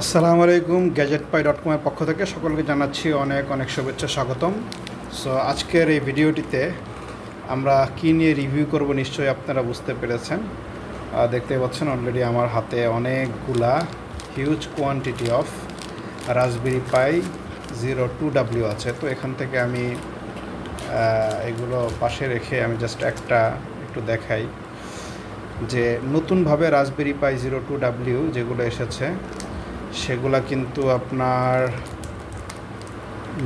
আসসালামু আলাইকুম গ্যাজেট পাই ডট কমের পক্ষ থেকে সকলকে জানাচ্ছি অনেক অনেক শুভেচ্ছা, স্বাগতম। সো আজকের এই ভিডিওটিতে আমরা কী নিয়ে রিভিউ করব নিশ্চয়ই আপনারা বুঝতে পেরেছেন। দেখতে পাচ্ছেন অলরেডি আমার হাতে অনেকগুলা huge quantity of raspberry pi zero two W আছে। তো এখান থেকে আমি এগুলো পাশে রেখে আমি জাস্ট একটা একটু দেখাই। যে নতুনভাবে raspberry pi zero two W যেগুলো এসেছে সেগুলা কিন্তু আপনার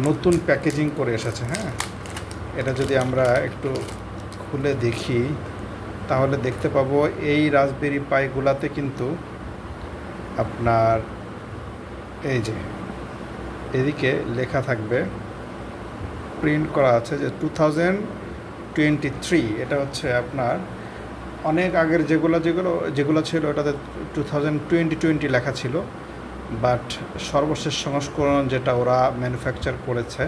নতুন প্যাকেজিং করে এসেছে হ্যাঁ? এটা যদি আমরা একটু খুলে দেখি, তাহলে দেখতে পাবো এই রাসবেরি পাইগুলাতে কিন্তু আপনার এই যে, এদিকে লেখা থাকবে, প্রিন্ট করা আছে যে টু থাউজেন্ড টোয়েন্টি থ্রি, এটা হচ্ছে আপনার অনেক আগের যেগুলো যেগুলো যেগুলো ছিল, ওটাতে টু থাউজেন্ড টোয়েন্টি টোয়েন্টি লেখা ছিল। বাট সর্বশেষ সংস্করণ যেটা ওরা ম্যানুফ্যাকচার করেছে,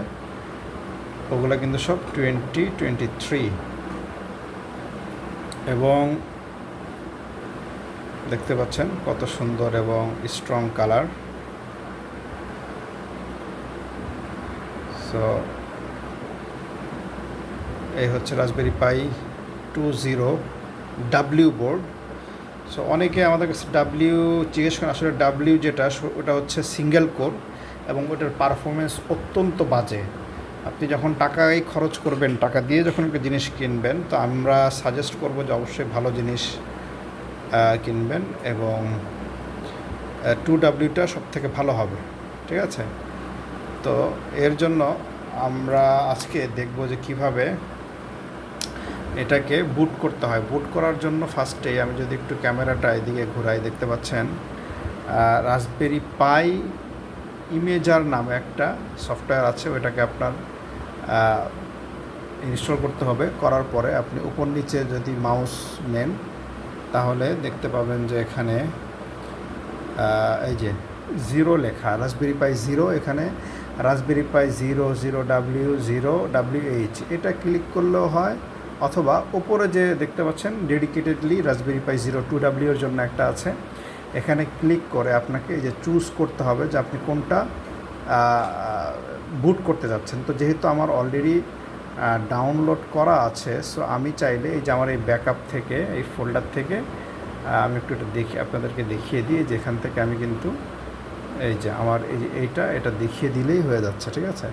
ওগুলো কিন্তু সব টোয়েন্টি টোয়েন্টি থ্রি এবং দেখতে পাচ্ছেন কত সুন্দর এবং স্ট্রং কালার সো এই হচ্ছে raspberry pi two zero W board so অনেকে আমাদের কাছে ডাব্লিউ জিজ্ঞেস করেন, আসলে ডাব্লিউ যেটা ওটা হচ্ছে সিঙ্গেল কোর এবং ওটার পারফরমেন্স অত্যন্ত বাজে। আপনি যখন টাকাই খরচ করবেন, টাকা দিয়ে যখন একটা জিনিস কিনবেন, তো আমরা সাজেস্ট করব যে অবশ্যই ভালো জিনিস কিনবেন এবং টু ডাব্লিউটা সব থেকে ভালো হবে। ঠিক আছে? তো এর জন্য আমরা আজকে দেখব যে কীভাবে এটাকে বুট করতে হয়। বুট করার জন্য ফার্স্টে আমি যদি একটু ক্যামেরাটা এদিকে ঘুরাই, দেখতে পাচ্ছেন রাসবেরি পাই ইমেজার নামে একটা সফটওয়্যার আছে, ওইটাকে আপনার ইনস্টল করতে হবে। করার পরে আপনি উপর নিচে যদি মাউস নেন, তাহলে দেখতে পাবেন যে এখানে এই যে জিরো লেখা রাসবেরি পাই জিরো এখানে raspberry pi zero zero W zero W H এটা ক্লিক করলেও হয়। অথবা ওপরে যে দেখতে পাচ্ছেন dedicatedly raspberry pi zero two ডাব্লিউর জন্য একটা আছে। এখানে ক্লিক করে আপনাকে এই যে চুজ করতে হবে যে আপনি কোনটা বুট করতে যাচ্ছেন। তো যেহেতু আমার অলরেডি ডাউনলোড করা আছে সো আমি চাইলে এই যে আমার এই ব্যাকআপ থেকে, এই ফোল্ডার থেকে আমি একটু এটা দেখি, আপনাদেরকে দেখিয়ে দিই। যেখান থেকে আমি কিন্তু এই যে আমার এই এইটা, এটা দেখিয়ে দিলেই হয়ে যাচ্ছে, ঠিক আছে?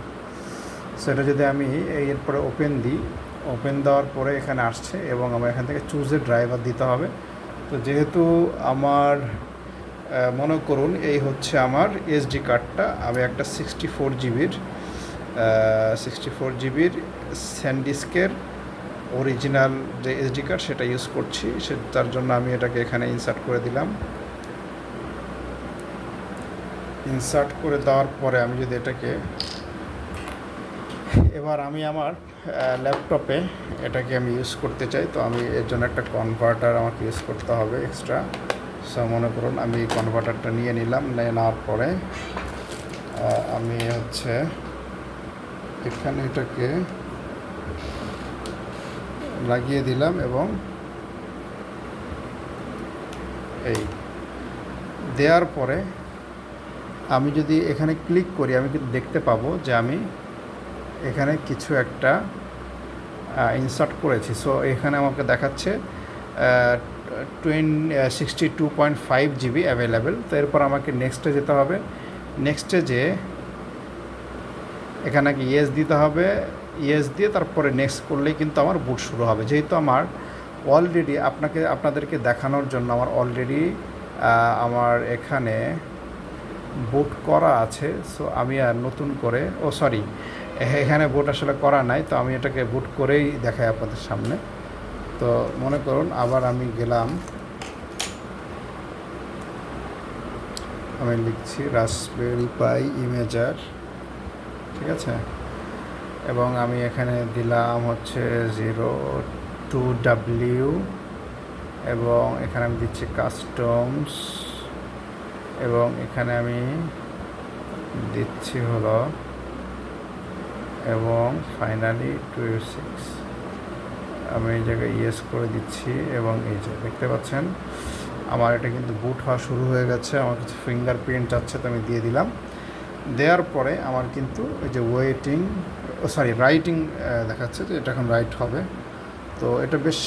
সো এটা যদি আমি এরপরে ওপেন দিই ওপেন দেওয়ার পরে এখানে আসছে এবং আমার এখান থেকে চুজের ড্রাইভার দিতে হবে। তো যেহেতু আমার মনে করুন এই হচ্ছে আমার এসডি কার্ডটা আমি একটা সিক্সটি ফোর জিবির সিক্সটি ফোর জিবির স্যান্ডিস্কের অরিজিনাল যে এসডি কার্ড সেটা ইউজ করছি। সে, তার জন্য আমি এটাকে এখানে ইনসার্ট করে দিলাম। ইনসার্ট করে দেওয়ার পরে আমি যদি এটাকে এবার আমি আমার ল্যাপটপে এটাকে আমি ইউজ করতে চাই। তো আমি এর জন্য একটা কনভার্টার আমাকে ইউজ করতে হবে এক্সট্রা সো মনে করুন আমি কনভার্টারটা নিয়ে নিলাম, নিয়ে নেওয়ার পরে আমি হচ্ছে এখানে এটাকে লাগিয়ে দিলাম এবং এই দেওয়ার পরে আমি যদি এখানে ক্লিক করি, আমি কিন্তু দেখতে পাবো যে আমি এখানে কিছু একটা ইনসার্ট করেছি। সো এখানে আমাকে দেখাচ্ছে twenty sixty two point five GB available তো এরপর আমাকে নেক্সটে যেতে হবে। নেক্সটে যে, এখানে কি ইয়েস দিতে হবে? ইয়েস দিয়ে তারপরে নেক্সট করলেই কিন্তু আমার বুট শুরু হবে। যেহেতু আমার অলরেডি আপনাকে, আপনাদেরকে দেখানোর জন্য আমার অলরেডি আমার এখানে বুট করা আছে। সো আমি আর নতুন করে, ও সরি এখানে বুট আসলে করা নাই, তো আমি এটাকে বুট করেই দেখাই আপনাদের সামনে। তো মনে করুন, আবার আমি গেলাম। আমি লিখছি রাসবেরি পাই ইমেজার ঠিক আছে? এবং আমি এখানে দিলাম হচ্ছে জিরো টু ডাব্লিউ, এবং এখানে আমি দিচ্ছি কাস্টমস, এবং এখানে আমি দিচ্ছি হলো এবং ফাইনালি টু সিক্স আমি এই জায়গায় ইয়েস করে দিচ্ছি এবং এই যে দেখতে পাচ্ছেন, আমার এটা কিন্তু বুট হওয়া শুরু হয়ে গেছে, আমার কিছু ফিঙ্গার প্রিন্ট যাচ্ছে তো আমি দিয়ে দিলাম। দেওয়ার পরে আমার কিন্তু এই যে ওয়েটিং সরি রাইটিং দেখাচ্ছে যে এটা এখন রাইট হবে। তো এটা বেশ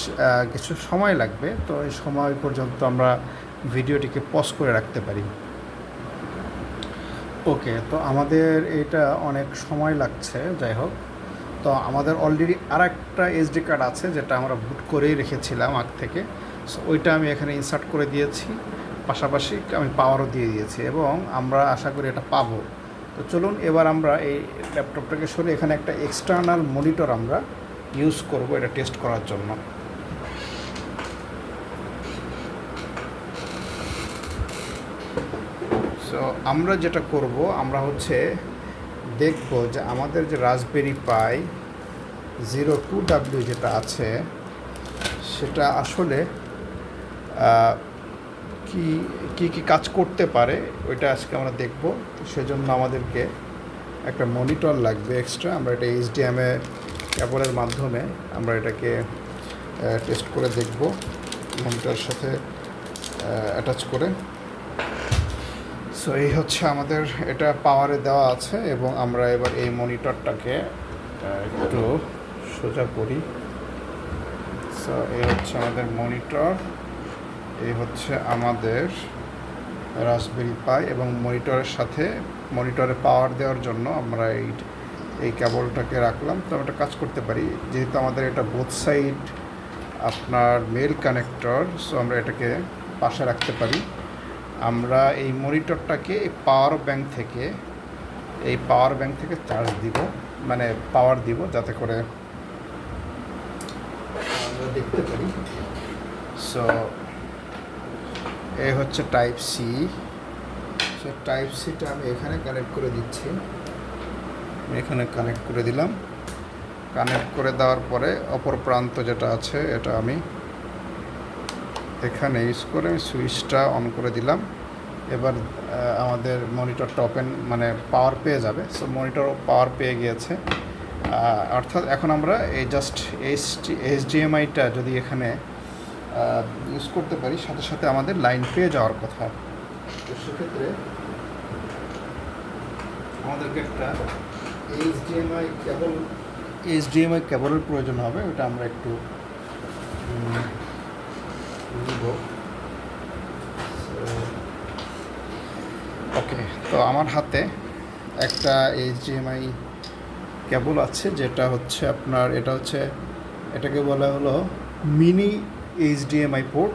কিছু সময় লাগবে, তো এই সময় পর্যন্ত আমরা ভিডিওটিকে পজ করে রাখতে পারি। ওকে, তো আমাদের এটা অনেক সময় লাগছে, যাই হোক। তো আমাদের অলরেডি আর একটা এসডি কার্ড আছে, যেটা আমরা বুট করেই রেখেছিলাম আগ থেকে। সো ওইটা আমি এখানে ইনসার্ট করে দিয়েছি। পাশাপাশি আমি পাওয়ারও দিয়ে দিয়েছি এবং আমরা আশা করি এটা পাবো। তো চলুন, এবার আমরা এই ল্যাপটপটাকে সরে এখানে একটা এক্সটার্নাল মনিটর আমরা ইউজ করব এটা টেস্ট করার জন্য। সো আমরা যেটা করব, আমরা হচ্ছে দেখব যে আমাদের যে raspberry pi zero two W যেটা আছে, সেটা আসলে কি কি কি কাজ করতে পারে, ওইটা আজকে আমরা দেখব। সেজন্য আমাদেরকে একটা মনিটর লাগবে এক্সট্রা আমরা এটা এইচডিএমএ ক্যাবলের মাধ্যমে আমরা এটাকে টেস্ট করে দেখব। মনিটরের সাথে অ্যাটাচ করে। সো এই হচ্ছে আমাদের, এটা পাওয়ারে দেওয়া আছে এবং আমরা এবার এই মনিটরটাকে একটু সোজা করি। সো এই হচ্ছে আমাদের মনিটর এই হচ্ছে আমাদের রাসবেরি পাই এবং মনিটরের সাথে মনিটরে পাওয়ার দেওয়ার জন্য আমরা এই এই কেবলটাকে রাখলাম। তো আমরা কাজ করতে পারি, যেহেতু আমাদের এটা বোথ সাইড আপনার মেল কানেক্টর সো আমরা এটাকে পাশে রাখতে পারি। আমরা এই মনিটরটাকে এই পাওয়ার ব্যাংক থেকে, এই পাওয়ার ব্যাংক থেকে চার্জ দিব মানে পাওয়ার দিব যাতে করে দেখতে পারি। সো এই হচ্ছে টাইপ সি সো টাইপ সিটা আমি এখানে কানেক্ট করে দিচ্ছি। এখানে কানেক্ট করে দিলাম। কানেক্ট করে দেওয়ার পরে অপর প্রান্ত যেটা আছে, এটা আমি এখানে ইউজ করে আমি সুইচটা অন করে দিলাম। এবার আমাদের মনিটরটা ওপেন মানে পাওয়ার পেয়ে যাবে। সো মনিটর পাওয়ার পেয়ে গিয়েছে। অর্থাৎ এখন আমরা এই জাস্ট এইচ এইচডিএমআইটা যদি এখানে ইউজ করতে পারি, সাথে সাথে আমাদের লাইন পেয়ে যাওয়ার কথা। তো সেক্ষেত্রে আমাদেরকে একটা এইচডিএমআই কেবল এইচডিএমআই কেবলের প্রয়োজন হবে। ওটা আমরা একটু ওকে তো আমার হাতে একটা এইচডিএমআই কেবল আছে, যেটা হচ্ছে আপনার, এটা হচ্ছে, এটাকে বলা হলো মিনি এইচডিএমআই পোর্ট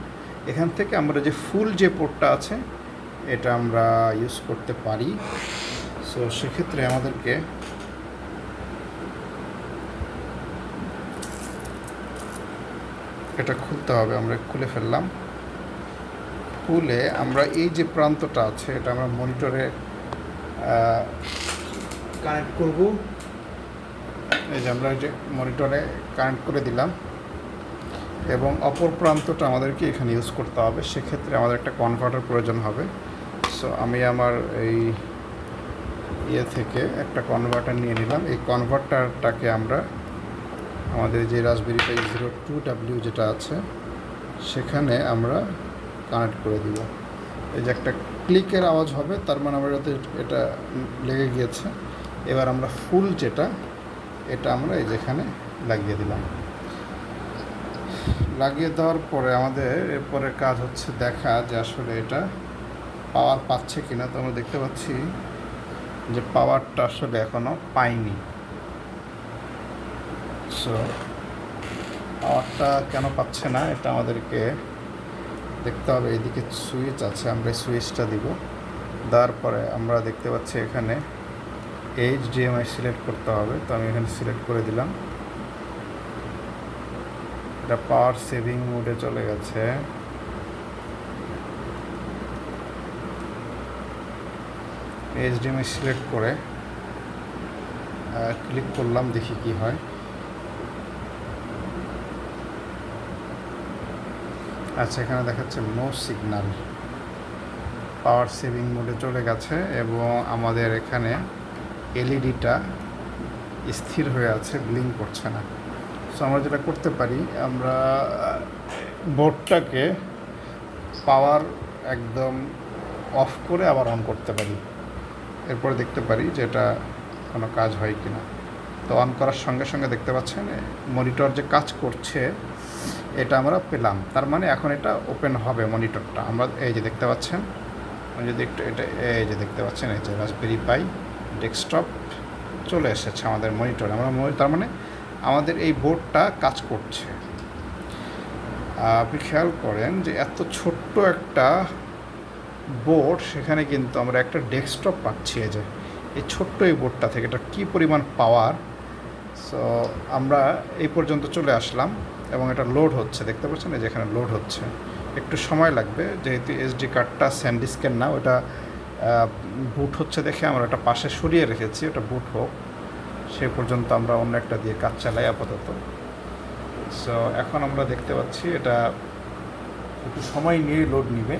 এখান থেকে আমরা যে ফুল যে পোর্টটা আছে, এটা আমরা ইউজ করতে পারি। সো সেক্ষেত্রে আমাদেরকে এটা খুলতে হবে, আমরা খুলে ফেললাম। খুলে আমরা এই যে প্রান্তটা আছে, এটা আমরা মনিটরে কানেক্ট করব। এই যে আমরা যে মনিটরে কানেক্ট করে দিলাম। এবং অপর প্রান্তটা আমাদেরকে এখানে ইউজ করতে হবে, সেক্ষেত্রে আমাদের একটা কনভার্টার প্রয়োজন হবে। সো আমি আমার এই ইয়ে থেকে একটা কনভার্টার নিয়ে নিলাম। এই কনভার্টারটাকে আমরা আমাদের যে raspberry pi zero two W যেটা আছে, সেখানে আমরা কানেক্ট করে দিব। এই যে একটা ক্লিকের আওয়াজ হবে, তার মানে আমার এটা লেগে গিয়েছে। এবার আমরা ফুল যেটা, এটা আমরা এই যেখানে লাগিয়ে দিলাম। লাগিয়ে দেওয়ার পরে আমাদের এরপরে কাজ হচ্ছে দেখা যে আসলে এটা পাওয়ার পাচ্ছে কিনা। তো আমরা দেখতে পাচ্ছি যে পাওয়ারটা আসলে এখনও পাইনি। সো পাওয়ারটা কেন পাচ্ছে না? এটা আমাদেরকে দেখতে হবে। এদিকে সুইচ আছে, আমরা সুইচটা দিব। তারপরে আমরা দেখতে পাচ্ছি এখানে এইচ ডিএমআই সিলেক্ট করতে হবে। তো আমি এখানে সিলেক্ট করে দিলাম। এটা পাওয়ার সেভিং মোডে চলে গেছে। এইচ এইচডিএমআই সিলেক্ট করে ক্লিক করলাম, দেখি কি হয়। আচ্ছা এখানে দেখাচ্ছে নো সিগন্যাল পাওয়ার সেভিং মোডে চলে গেছে এবং আমাদের এখানে এলইডিটা স্থির হয়ে আছে ব্লিঙ্ক করছে না। সো আমরা যেটা করতে পারি, আমরা বোর্ডটাকে পাওয়ার একদম অফ করে আবার অন করতে পারি। এরপরে দেখতে পারি যে এটা কোনো কাজ হয় কি না তো অন করার সঙ্গে সঙ্গে দেখতে পাচ্ছেন মনিটর যে কাজ করছে এটা আমরা পেলাম। তার মানে এখন এটা ওপেন হবে মনিটরটা আমরা এই যে দেখতে পাচ্ছেন যদি একটু এটা এই যে দেখতে পাচ্ছেন, এই যে রাসবেরি পাই ডেস্কটপ চলে এসেছে আমাদের মনিটর আমরা তার মানে আমাদের এই বোর্ডটা কাজ করছে। আপনি খেয়াল করেন যে এত ছোট্ট একটা বোর্ড সেখানে কিন্তু আমরা একটা ডেস্কটপ পাচ্ছি এই যে, এই ছোট্ট এই বোর্ডটা থেকে। এটা কী পরিমাণ পাওয়ার সো আমরা এই পর্যন্ত চলে আসলাম। এবং এটা লোড হচ্ছে, দেখতে পাচ্ছেন? এই যে এখানে লোড হচ্ছে। একটু সময় লাগবে, যেহেতু এসডি কার্ডটা স্যান্ডিস্কের না, ওটা বুট হচ্ছে দেখে আমরা এটা পাশে সরিয়ে রেখেছি, ওটা বুট হোক। সে পর্যন্ত আমরা অন্য একটা দিয়ে কাজ চালাই আপাতত। সো এখন আমরা দেখতে পাচ্ছি এটা একটু সময় নিয়ে লোড নিবে।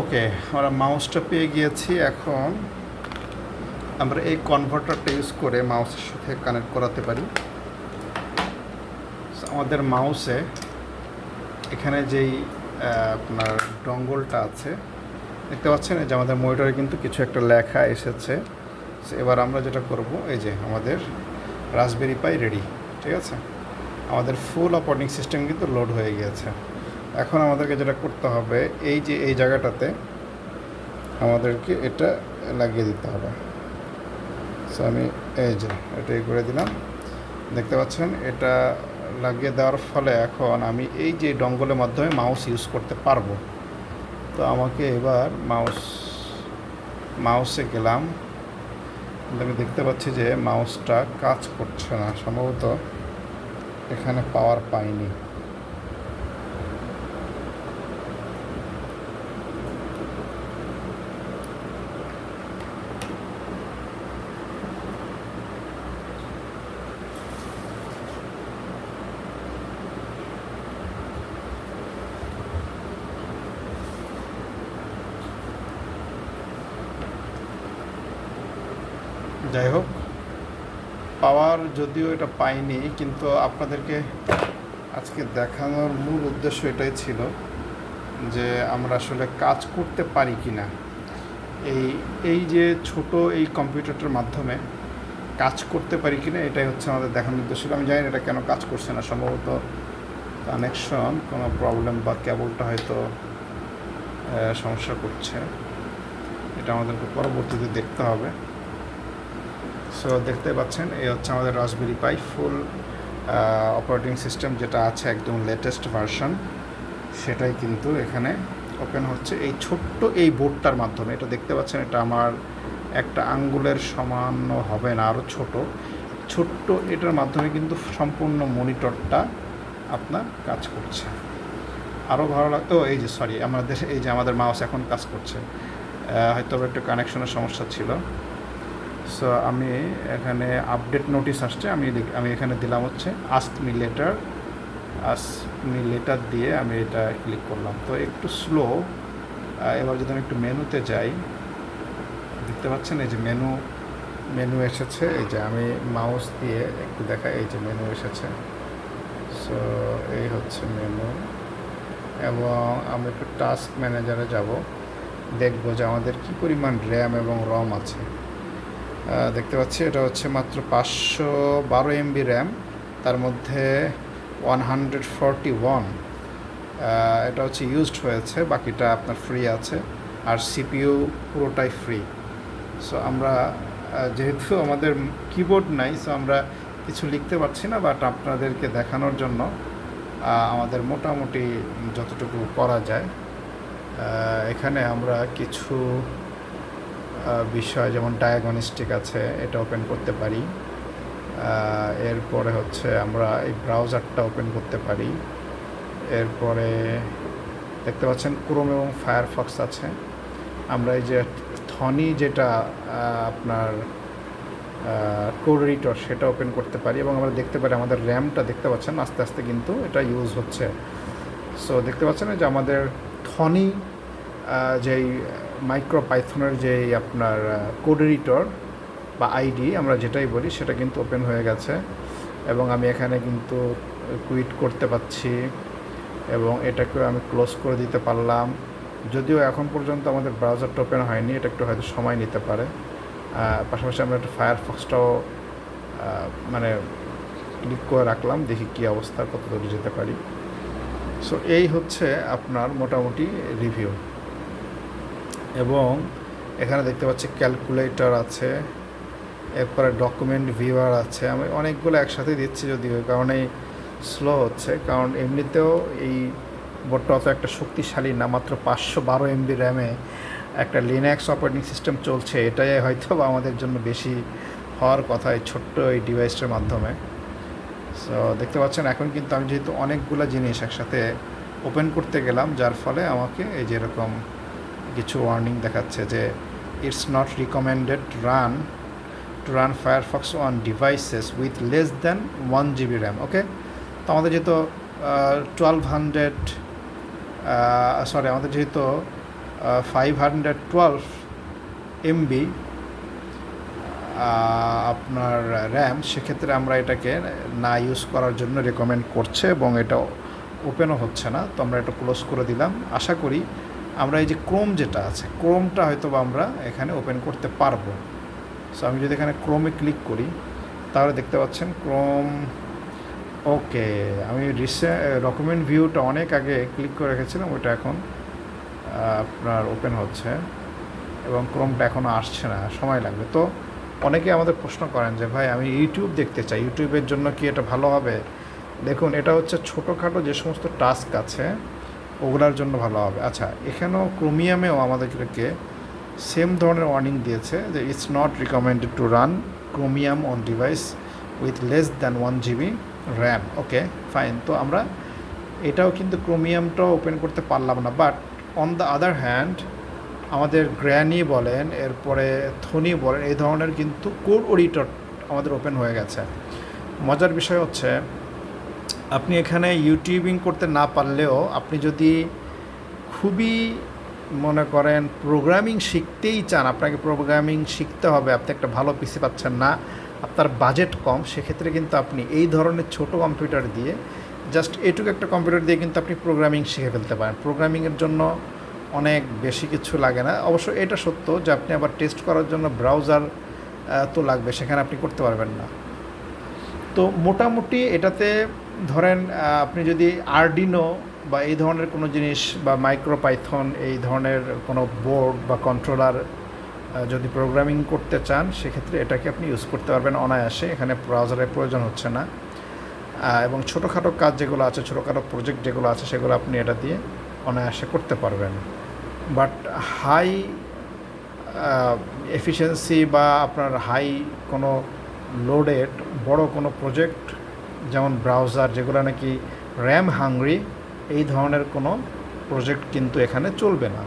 ওকে, আমরা মাউসটা পেয়ে গিয়েছি এখন। আমরা এই কনভার্টারটা ইউজ করে মাউসের সাথে কানেক্ট করাতে পারি। আমাদের মাউসে এখানে যেই আপনার ডঙ্গলটা আছে, দেখতে পাচ্ছেন? যে আমাদের মনিটরে কিন্তু কিছু একটা লেখা এসেছে। এবার আমরা যেটা করব, এই যে আমাদের রাসবেরি পাই রেডি ঠিক আছে? আমাদের ফুল অপারেটিং সিস্টেম কিন্তু লোড হয়ে গিয়েছে। এখন আমাদেরকে যেটা করতে হবে, এই যে এই জায়গাটাতে আমাদেরকে এটা লাগিয়ে দিতে হবে। সো আমি এই যে এটাই করে দিলাম। দেখতে পাচ্ছেন, এটা লাগিয়ে দেওয়ার ফলে এখন আমি এই যে ডঙ্গলের মাধ্যমে মাউস ইউজ করতে পারব। তো আমাকে এবার মাউস, মাউসে গেলাম। আমি দেখতে পাচ্ছি যে মাউসটা কাজ করছে না, সম্ভবত এখানে পাওয়ার পাইনি। যাই হোক, পাওয়ার যদিও এটা পাইনি, কিন্তু আপনাদেরকে আজকে দেখানোর মূল উদ্দেশ্য এটাই ছিল যে আমরা আসলে কাজ করতে পারি কি না এই এই যে ছোট এই কম্পিউটারটার মাধ্যমে কাজ করতে পারি কি না এটাই হচ্ছে আমাদের দেখানোর উদ্দেশ্য আমি জানি এটা কেন কাজ করছে না, সম্ভবত কানেকশন কোনো প্রবলেম বা কেবলটা হয়তো সমস্যা করছে। এটা আমাদেরকে পরবর্তীতে দেখতে হবে। সো দেখতে পাচ্ছেন, এই হচ্ছে আমাদের Raspberry Pi full operating system যেটা আছে একদম লেটেস্ট ভার্সন সেটাই কিন্তু এখানে ওপেন হচ্ছে। এই ছোট্ট এই বোর্ডটার মাধ্যমে, এটা দেখতে পাচ্ছেন, এটা আমার একটা আঙ্গুলের সমান হবে না আরও ছোট। ছোট্ট এটার মাধ্যমে কিন্তু সম্পূর্ণ মনিটরটা আপনার কাজ করছে। আরও ভালো লাগতো এই যে সরি আমাদের, এই যে, আমাদের মাউস এখন কাজ করছে। হয়তো একটু কানেকশনের সমস্যা ছিল। সো আমি এখানে আপডেট নোটিশ আসছে, আমি আমি এখানে দিলাম হচ্ছে ask me later ask me later দিয়ে আমি এটা ক্লিক করলাম। তো একটু স্লো এবার যদি আমি একটু মেনুতে যাই, দেখতে পাচ্ছেন এই যে মেনু মেনু এসেছে, এই যে আমি মাউস দিয়ে একটু দেখা এই যে মেনু এসেছে। সো এই হচ্ছে মেনু এবং আমি একটু টাস্ক ম্যানেজারে যাব, দেখব যে আমাদের কী পরিমাণ র্যাম এবং রম আছে। দেখতে পাচ্ছি, এটা হচ্ছে মাত্র পাঁচশো বারো এমবি র্যাম তার মধ্যে ওয়ান হান্ড্রেড ফর্টি ওয়ান। এটা হচ্ছে ইউজড হয়েছে, বাকিটা আপনার ফ্রি আছে, আর সিপিইউ পুরোটাই ফ্রি সো আমরা যেহেতু আমাদের কিবোর্ড নাই সো আমরা কিছু লিখতে পারছি না বাট আপনাদেরকে দেখানোর জন্য আমাদের মোটামুটি যতটুকু করা যায় এখানে আমরা কিছু বিষয় যেমন ডায়াগনিস্টিক আছে, এটা ওপেন করতে পারি। এরপরে হচ্ছে আমরা এই ব্রাউজারটা ওপেন করতে পারি। এরপরে দেখতে পাচ্ছেন ক্রোম এবং ফায়ারফক্স আছে। আমরা এই যে থনি যেটা আপনার কোড সেটা ওপেন করতে পারি এবং আমরা দেখতে পারি আমাদের র্যামটা দেখতে পাচ্ছেন, আস্তে আস্তে কিন্তু এটা ইউজ হচ্ছে। সো দেখতে পাচ্ছেন যে আমাদের থনি যেই মাইক্রো পাইথনের যেই আপনার কোড এডিটর বা আইডি আমরা যেটাই বলি, সেটা কিন্তু ওপেন হয়ে গেছে। এবং আমি এখানে কিন্তু কুইট করতে পাচ্ছি এবং এটাকেও আমি ক্লোজ করে দিতে পারলাম। যদিও এখন পর্যন্ত আমাদের ব্রাউজারটা ওপেন হয়নি, এটা একটু হয়তো সময় নিতে পারে। পাশাপাশি আমরা একটু ফায়ারফক্সটাও মানে ক্লিক করে রাখলাম, দেখি কী অবস্থা কত দূরে যেতে পারি। সো এই হচ্ছে আপনার মোটামুটি রিভিউ এবং এখানে দেখতে পাচ্ছি ক্যালকুলেটর আছে, এরপরে ডকুমেন্ট ভিউয়ার আছে। আমি অনেকগুলো একসাথে দিচ্ছি যদিও, এই কারণেই স্লো হচ্ছে। কারণ এমনিতেও এই বোর্ডটা অত একটা শক্তিশালী না, মাত্র পাঁচশো বারো এমবি র্যামে একটা লিনাক্স অপারেটিং সিস্টেম চলছে। এটাই হয়তো আমাদের জন্য বেশি হওয়ার কথা এই ছোট্ট এই ডিভাইসটার মাধ্যমে। সো দেখতে পাচ্ছেন, এখন কিন্তু আমি যেহেতু অনেকগুলো জিনিস একসাথে ওপেন করতে গেলাম, যার ফলে আমাকে এই যেরকম কিছু ওয়ার্নিং দেখাচ্ছে যে it's not recommended run to run Firefox on devices with less than one GB RAM okay তো আমাদের যেহেতু টুয়েলভ হান্ড্রেড সরি আমাদের যেহেতু ফাইভ হান্ড্রেড টুয়েলভ এমবি আপনার র্যাম সেক্ষেত্রে আমরা এটাকে না ইউজ করার জন্য রেকমেন্ড করছে এবং এটা ওপেনও হচ্ছে না। তো আমরা এটা ক্লোজ করে দিলাম। আশা করি আমরা এই যে ক্রোম যেটা আছে, ক্রোমটা হয়তো বা আমরা এখানে ওপেন করতে পারব। সো আমি যদি এখানে ক্রোমে ক্লিক করি, তাহলে দেখতে পাচ্ছেন ক্রোম, ওকে, আমি রিসেন্ট ডকুমেন্ট ভিউটা অনেক আগে ক্লিক করে রেখেছিলাম ওইটা এখন আপনার ওপেন হচ্ছে এবং ক্রোমটা এখনও আসছে না, সময় লাগবে। তো অনেকে আমাদের প্রশ্ন করেন যে, ভাই, আমি ইউটিউব দেখতে চাই ইউটিউবের জন্য কি এটা ভালো হবে? দেখুন, এটা হচ্ছে ছোটোখাটো যে সমস্ত টাস্ক আছে ওগুলার জন্য ভালো হবে। আচ্ছা এখানেও ক্রোমিয়ামেও আমাদেরকে সেম ধরনের ওয়ার্নিং দিয়েছে যে it's not recommended to run chromium on device with less than one GB RAM okay fine তো আমরা এটাও কিন্তু ক্রোমিয়ামটাও ওপেন করতে পারলাম না but on the other hand আমাদের গ্র্যানি বলেন, এরপরে থনি বলেন, এই ধরনের কিন্তু কোড অডিটর আমাদের ওপেন হয়ে গেছে। মজার বিষয় হচ্ছে আপনি এখানে ইউটিউবিং করতে না পারলেও আপনি যদি খুবই, মনে করেন প্রোগ্রামিং শিখতেই চান, আপনাকে প্রোগ্রামিং শিখতে হবে, আপনি একটা ভালো পিসি পাচ্ছেন না, আপনার বাজেট কম, সেক্ষেত্রে কিন্তু আপনি এই ধরনের ছোট কম্পিউটার দিয়ে জাস্ট এটুকু একটা কম্পিউটার দিয়ে কিন্তু আপনি প্রোগ্রামিং শিখে ফেলতে পারেন। প্রোগ্রামিংয়ের জন্য অনেক বেশি কিছু লাগে না। অবশ্য এটা সত্য যে আপনি আবার টেস্ট করার জন্য ব্রাউজার তো লাগবে, সেখানে আপনি করতে পারবেন না। তো মোটামুটি এটাতে ধরেন আপনি যদি আরডিনো বা এই ধরনের কোনো জিনিস বা মাইক্রোপাইথন এই ধরনের কোনো বোর্ড বা কন্ট্রোলার যদি প্রোগ্রামিং করতে চান, সেক্ষেত্রে এটাকে আপনি ইউজ করতে পারবেন অনায়াসে। এখানে ব্রাউজারের প্রয়োজন হচ্ছে না। এবং ছোটোখাটো কাজ যেগুলো আছে, ছোটোখাটো প্রজেক্ট যেগুলো আছে, সেগুলো আপনি এটা দিয়ে অনায়াসে করতে পারবেন। বাট হাই এফিসিয়েন্সি বা আপনার হাই কোনো লোডেড বড় কোনো প্রজেক্ট যেমন ব্রাউজার, যেগুলো নাকি র্যাম হাংরি, এই ধরনের কোনো প্রজেক্ট কিন্তু এখানে চলবে না।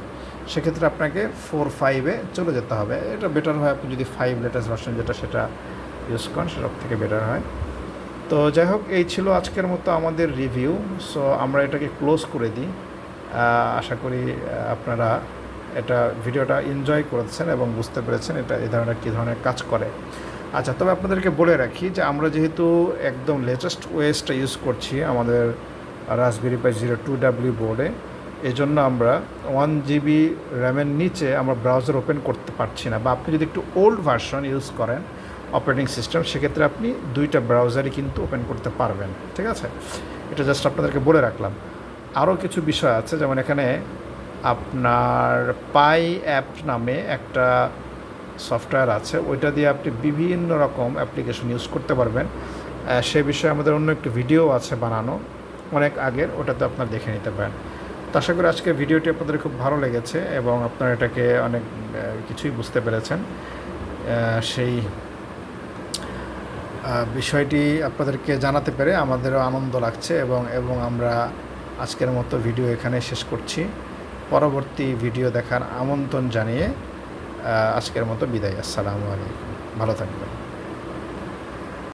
সেক্ষেত্রে আপনাকে ফোর ফাইভে চলে যেতে হবে। এটা বেটার হয় আপনি যদি ফাইভ লেটেস্ট ভার্সন যেটা সেটা ইউজ করেন সেটার থেকে বেটার হয়। তো যাই হোক, এই ছিল আজকের মতো আমাদের রিভিউ সো আমরা এটাকে ক্লোজ করে দিই। আশা করি আপনারা এটা ভিডিওটা এনজয় করেছেন এবং বুঝতে পেরেছেন এটা এই ধরনের কী ধরনের কাজ করে। আচ্ছা তবে আপনাদেরকে বলে রাখি যে আমরা যেহেতু একদম লেটেস্ট ওয়েসটা ইউজ করছি আমাদের raspberry pi zero two W বোর্ডে এই জন্য আমরা ওয়ান জিবি র্যামের নিচে আমরা ব্রাউজার ওপেন করতে পারছি না। বা আপনি যদি একটু ওল্ড ভার্সন ইউজ করেন অপারেটিং সিস্টেম সেক্ষেত্রে আপনি দুইটা ব্রাউজারই কিন্তু ওপেন করতে পারবেন। ঠিক আছে? এটা জাস্ট আপনাদেরকে বলে রাখলাম। আরও কিছু বিষয় আছে, যেমন এখানে আপনার পাই অ্যাপ নামে একটা সফটওয়্যার আছে, ওইটা দিয়ে আপনি বিভিন্ন রকম অ্যাপ্লিকেশন ইউজ করতে পারবেন। সে বিষয়ে আমাদের অন্য একটি ভিডিও আছে বানানো, অনেক আগের, ওটাতে আপনার দেখে নিতে পারেন। তো আশা করি আজকের ভিডিওটি আপনাদের খুব ভালো লেগেছে এবং আপনারা এটাকে অনেক কিছুই বুঝতে পেরেছেন। সেই বিষয়টি আপনাদেরকে জানাতে পেরে আমাদেরও আনন্দ লাগছে এবং এবং আমরা আজকের মতো ভিডিও এখানে শেষ করছি। পরবর্তী ভিডিও দেখার আমন্ত্রণ জানিয়ে আজকের মতো বিদায়। আসসালামু আলাইকুম। ভালো থাকবেন।